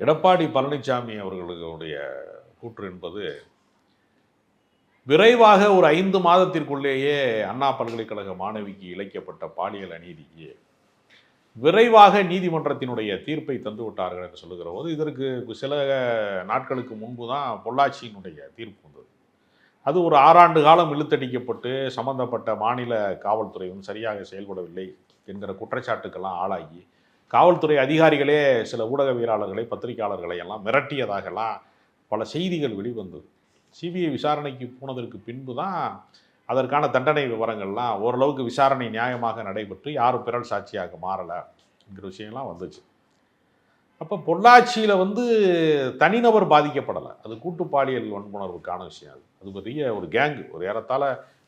எடப்பாடி பழனிசாமி அவர்களுடைய கூற்று என்பது விரைவாக ஒரு ஐந்து மாதத்திற்குள்ளேயே அண்ணா பல்கலைக்கழக மாணவிக்கு இழைக்கப்பட்ட பாலியல் அநீதிக்கு விரைவாக நீதிமன்றத்தினுடைய தீர்ப்பை தந்து விட்டார்கள் என்று சொல்லுகிற போது இதற்கு சில நாட்களுக்கு முன்பு தான் பொள்ளாச்சியினுடைய தீர்ப்பு வந்தது. அது ஒரு ஆறாண்டு காலம் இழுத்தடிக்கப்பட்டு சம்பந்தப்பட்ட மாநில காவல்துறையும் சரியாக செயல்படவில்லை என்கிற குற்றச்சாட்டுக்கெல்லாம் ஆளாகி காவல்துறை அதிகாரிகளே சில ஊடகவியலாளர்களை பத்திரிகையாளர்களை எல்லாம் மிரட்டியதாகலாம் பல செய்திகள் வெளிவந்தது. சிபிஐ விசாரணைக்கு போனதற்கு பின்பு தான் அதற்கான தண்டனை விவரங்கள்லாம் ஓரளவுக்கு விசாரணை நியாயமாக நடைபெற்று யாரும் பிறல் சாட்சியாக மாறலை என்கிற விஷயம்லாம் வந்துச்சு. அப்போ பொள்ளாச்சியில் வந்து தனிநபர் பாதிக்கப்படலை. அது கூட்டு பாலியல் வன்புணர்வுக்கான விஷயம் அது. அது பெரிய ஒரு கேங்கு. ஒரு ஏறத்தாழ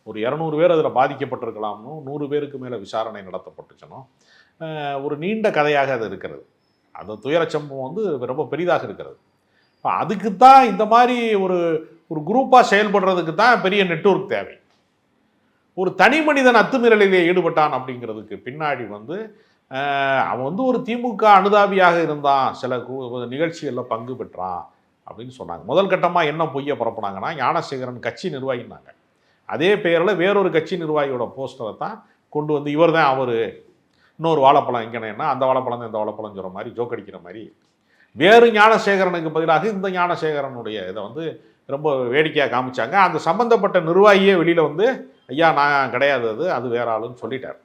ஒரு இரநூறு பேர் அதில் பாதிக்கப்பட்டிருக்கலாம்னு நூறு பேருக்கு மேலே விசாரணை நடத்தப்பட்டுச்சனோ ஒரு நீண்ட கதையாக அது இருக்கிறது. அந்த துயரச் சம்பவம் வந்து ரொம்ப பெரிதாக இருக்கிறது. இப்போ அதுக்கு தான் இந்த மாதிரி ஒரு ஒரு குரூப்பாக செயல்படுறதுக்கு தான் பெரிய நெட்வொர்க் தேவை. ஒரு தனி மனிதன் அத்துமீறலிலே ஈடுபட்டான் அப்படிங்கிறதுக்கு பின்னாடி வந்து அவன் வந்து ஒரு திமுக அனுதாபியாக இருந்தான். சில கு- நிகழ்ச்சிகளில் பங்கு பெற்றான் அப்படின்னு சொன்னாங்க. முதல் கட்டமாக என்ன பொய்யை பரப்புனாங்கன்னா ஞானசேகரன் கட்சி நிர்வாகினாங்க அதே பெயரில் வேறொரு கட்சி நிர்வாகியோட போஸ்டரை தான் கொண்டு வந்து இவர் தான் அவர். இன்னொரு வாழைப்பழம் எங்கேனா அந்த வாழைப்பழம் தான் இந்த வாழைப்பழம் சொல்கிற மாதிரி ஜோக் அடிக்கிற மாதிரி. வேறு ஞானசேகரனுக்கு பதிலாக இந்த ஞானசேகரனுடைய இதை வந்து ரொம்ப வேடிக்கையாக காமிச்சாங்க. அந்த சம்மந்தப்பட்ட நிர்வாகியே வெளியில் வந்து ஐயா நான் கிடையாது அது அது வேற ஆளுன்னு சொல்லிட்டார்.